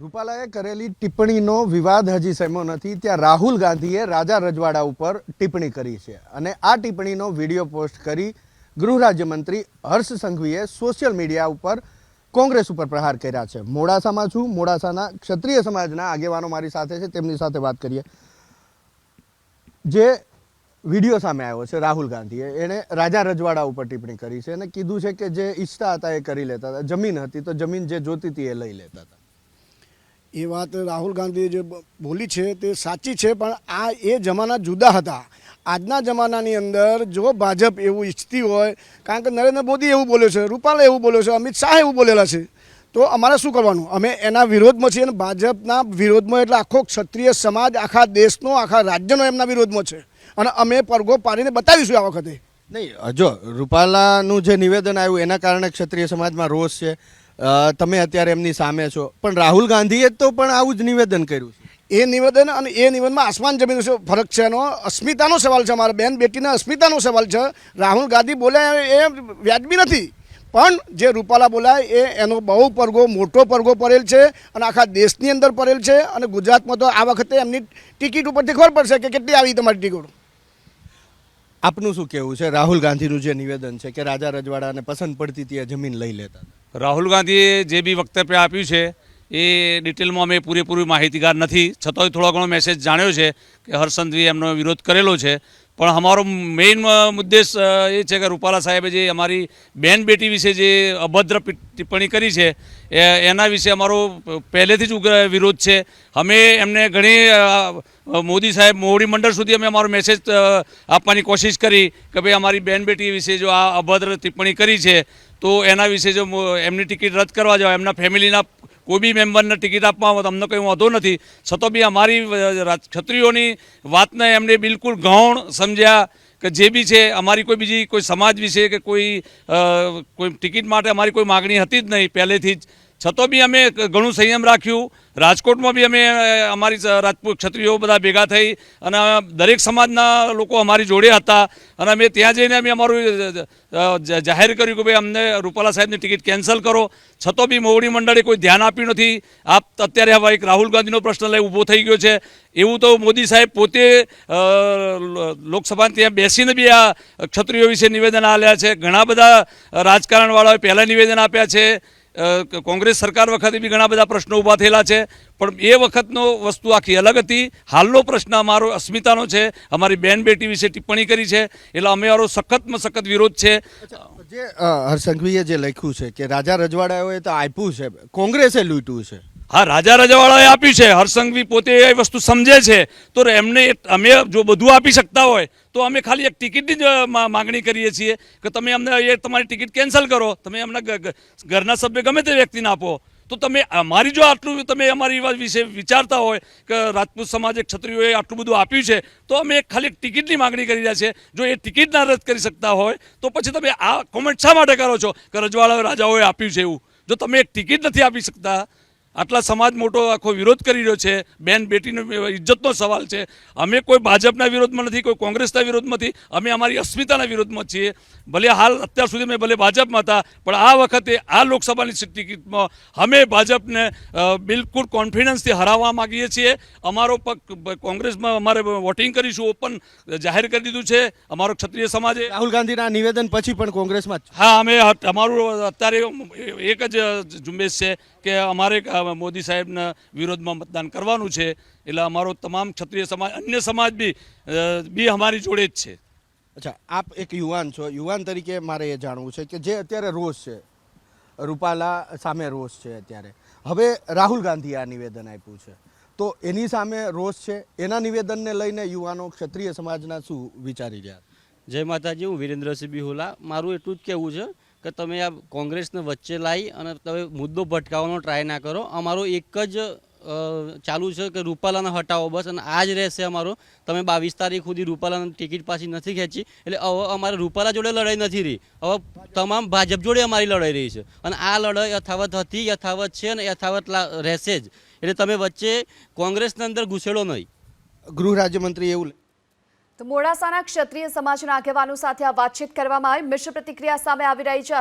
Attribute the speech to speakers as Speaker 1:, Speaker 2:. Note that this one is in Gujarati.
Speaker 1: રૂપાલાએ કરેલી ટિપ્પણીનો વિવાદ હજી સમ્યો નથી. ત્યાં રાહુલ ગાંધીએ રાજા રજવાડા ઉપર ટિપ્પણી કરી છે અને આ ટિપ્પણીનો વીડિયો પોસ્ટ કરી ગૃહ રાજ્યમંત્રી હર્ષ સંઘવીએ સોશિયલ મીડિયા ઉપર કોંગ્રેસ ઉપર પ્રહાર કર્યા છે. મોડાસામાં છું. મોડાસાના ક્ષત્રિય સમાજના આગેવાનો મારી સાથે છે. તેમની સાથે વાત કરીએ. જે વીડિયો સામે આવ્યો છે રાહુલ ગાંધીએ, એણે રાજા રજવાડા ઉપર ટિપ્પણી કરી છે અને કીધું છે કે જે ઈચ્છતા હતા એ કરી લેતા હતા. જમીન હતી તો જમીન જે જોતી હતી એ લઈ લેતા હતા.
Speaker 2: એ વાત રાહુલ ગાંધીએ જે બોલી છે તે સાચી છે, પણ આ એ જમાના જુદા હતા. આજના જમાનાની અંદર જો ભાજપ એવું ઈચ્છતી હોય, કારણ કે નરેન્દ્ર મોદી એવું બોલ્યો છે, રૂપાલા એવું બોલ્યો છે, અમિત શાહ એવું બોલેલા છે, તો અમારે શું કરવાનું? અમે એના વિરોધમાં છીએ અને ભાજપના વિરોધમાં એટલે આખો ક્ષત્રિય સમાજ, આખા દેશનો, આખા રાજ્યનો એમના વિરોધમાં છે. અને અમે પરગો પાડીને બતાવીશું આ વખતે.
Speaker 1: નહીં જો, રૂપાલાનું જે નિવેદન આવ્યું, એના કારણે ક્ષત્રિય સમાજમાં રોષ છે તમે અત્યારે એમની સામે છો. પણ રાહુલ ગાંધીએ તો પણ આવું જ નિવેદન કર્યું છે.
Speaker 2: એ નિવેદન અને એ નિવેદનમાં આસમાન જમીન છે ફરક છે એનો. અસ્મિતાનો સવાલ છે અમારા બેન બેટીના અસ્મિતાનો સવાલ છે. રાહુલ ગાંધી બોલ્યા એ વ્યાજબી નથી. પણ જે રૂપાલા બોલાય એ એનો બહુ પરગો મોટો પરગો પડેલ છે અને આખા દેશની અંદર પડેલ છે અને ગુજરાતમાં તો આ વખતે એમની ટિકિટ ઉપરથી ખબર પડશે કે કેટલી આવી તમારી ટિકિટ.
Speaker 1: આપનું શું કહેવું છે? રાહુલ ગાંધીનું જે નિવેદન છે કે રાજા રજવાડાને પસંદ પડતી ત્યાં જમીન લઈ લેતા.
Speaker 3: રાહુલ ગાંધીએ જે બી વક્તવ્ય આપ્યું છે, એ ડિટેલમાં અમે પૂરેપૂરી માહિતીગાર નથી. છતાંય થોડો ઘણો મેસેજ જાણ્યો છે કે હર્ષંદવી એમનો વિરોધ કરેલો છે. પણ અમારો મેઇન મુદ્દેશ એ છે કે રૂપાલા સાહેબે જે અમારી બેન બેટી વિશે જે અભદ્ર ટિપ્પણી કરી છે એના વિશે અમારો પહેલેથી જ ઉગ્ર વિરોધ છે. અમે એમને ઘણી મોદી સાહેબ, મોવડી મંડળ સુધી અમે અમારો મેસેજ આપવાની કોશિશ કરી કે ભાઈ અમારી બેન બેટી વિશે જો આ અભદ્ર ટિપ્પણી કરી છે તો એના વિશે જો એમની ટિકિટ રદ કરવા જાવ એમના ફેમિલીના કોઈ બી મેમ્બરને ટિકિટ આપવામાં તો અમને કંઈ વાંધો નથી. છતાં બી અમારી ક્ષત્રિયોની વાતને એમને બિલકુલ ગૌણ સમજ્યા કે જે બી છે, અમારી કોઈ બીજી કોઈ સમાજ વિશે કે કોઈ કોઈ ટિકિટ માટે અમારી કોઈ માગણી હતી જ નહીં. પહેલેથી જ છતાં બી અમે ઘણું સંયમ રાખ્યું. રાજકોટમાં બી અમે અમારી રાજપૂત ક્ષત્રિયો બધા ભેગા થઈ અને દરેક સમાજના લોકો અમારી જોડે હતા. અને અમે ત્યાં જઈને અમે અમારું જાહેર કર્યું કે ભાઈ અમને રૂપાલા સાહેબની ટિકિટ કેન્સલ કરો. છતાં બી મોવડી મંડળે કોઈ ધ્યાન આપ્યું નથી. આપ અત્યારે હવે એક રાહુલ ગાંધીનો પ્રશ્ન લઈ ઊભો થઈ ગયો છે. એવું તો મોદી સાહેબ પોતે લોકસભાને ત્યાં બેસીને બી આ ક્ષત્રિયો વિશે નિવેદન આપ્યા છે. ઘણા બધા રાજકારણવાળાઓએ પહેલાં નિવેદન આપ્યા છે. કોંગ્રેસ સરકાર વખતે બી ઘણા બધા પ્રશ્નો ઊભા થયેલા છે પણ એ વખતનો વસ્તુ આખી અલગ હતી. હાલનો પ્રશ્ન અમારો અસ્મિતાનો છે અમારી બેન બેટી વિશે ટિપ્પણી કરી છે એટલે અમે અમારો સખતમાં સખત વિરોધ છે.
Speaker 1: જે અ, હર્ષંઘવીએ જે લખ્યું છે કે રાજા રજવાડાઓએ તો આપ્યું છે કોંગ્રેસે લૂંટ્યું છે.
Speaker 3: હા રાજા રજાવાળાએ આપ્યું છે. હરસંઘવી પોતે એ વસ્તુ સમજે છે. તો એમને અમે જો બધું આપી શકતા હોય, તો અમે ખાલી એક ટિકિટની જ માગણી કરીએ છીએ કે તમે અમને એ તમારી ટિકિટ કેન્સલ કરો. તમે ગ- ઘરના સભ્ય ગમે તે વ્યક્તિને આપો. તો તમે અમારી જો આટલું તમે અમારી વિશે વિચારતા હોય કે રાજપૂત સમાજે ક્ષત્રિયોએ આટલું બધું આપ્યું છે, તો અમે ખાલી ટિકિટની માગણી કરી રહ્યા છે જો એ ટિકિટ ના રદ કરી શકતા હોય, તો પછી તમે આ કોમેન્ટ શા માટે કરો છો? કે રજવાડા રાજાઓએ આપ્યું છે એવું. જો તમે એક ટિકિટ નથી આપી શકતા આટલા સમાજ મોટો આખો વિરોધ કરી રહ્યો છે બેન બેટીનો ઇજ્જતનો સવાલ છે. અમે કોઈ ભાજપના વિરોધમાં નથી કોઈ કોંગ્રેસના વિરોધમાં નથી અમે અમારી અસ્મિતાના વિરોધમાં છીએ. ભલે હાલ અત્યાર સુધી અમે ભલે ભાજપમાં હતા પણ આ વખતે આ લોકસભાની સીટ ટિકિટમાં અમે ભાજપને બિલકુલ કોન્ફિડન્સથી હરાવવા માગીએ છીએ. અમારો પગ કોંગ્રેસમાં અમારે વોટિંગ કરીશું ઓપન જાહેર કરી દીધું છે. અમારો ક્ષત્રિય સમાજે
Speaker 1: રાહુલ ગાંધીના નિવેદન પછી પણ કોંગ્રેસમાં
Speaker 3: હા અમે અમારું અત્યારે એક જ ઝુંબેશ છે કે અમારે અ, મોદી સાહેબના વિરોધમાં મતદાન કરવાનું છે. એટલે અમારો તમામ ક્ષત્રિય સમાજ અન્ય સમાજ બી બી અમારી જોડે જ છે.
Speaker 1: અચ્છા આપ એક યુવાન છો. યુવાન તરીકે મારે એ જાણવું છે કે જે અત્યારે રોષ છે. રૂપાલા સામે રોષ છે અત્યારે. હવે રાહુલ ગાંધીએ આ નિવેદન આપ્યું છે. તો એની સામે રોષ છે? એના નિવેદનને લઈને યુવાનો ક્ષત્રિય સમાજના શું વિચારી રહ્યા
Speaker 4: જય માતાજી હું વિરેન્દ્રસિંહ બિહુલા. મારું એટલું જ કહેવું છે કે તમે આ કોંગ્રેસને વચ્ચે લાવી અને તમે મુદ્દો ભટકાવવાનો ટ્રાય ના કરો. અમારો એક જ ચાલુ છે કે રૂપાલાને હટાવો બસ અને આ જ રહેશે અમારો. તમે બાવીસ તારીખ સુધી રૂપાલાની ટિકિટ પાછી નથી ખેંચી. એટલે હવે અમારે રૂપાલા જોડે લડાઈ નથી રહી. હવે તમામ ભાજપ જોડે અમારી લડાઈ રહી છે. અને આ લડાઈ યથાવત હતી યથાવત છે અને યથાવત લા- રહેશે જ. એટલે તમે વચ્ચે કોંગ્રેસની અંદર ઘૂસેડો નહીં.
Speaker 1: ગૃહ રાજ્યમંત્રી એવું
Speaker 5: તો મોડાસાના ક્ષત્રિય સમાજના આગેવાનો સાથે આ વાતચીત કરવામાં આવી. મિશ્ર પ્રતિક્રિયા સામે આવી રહી છે.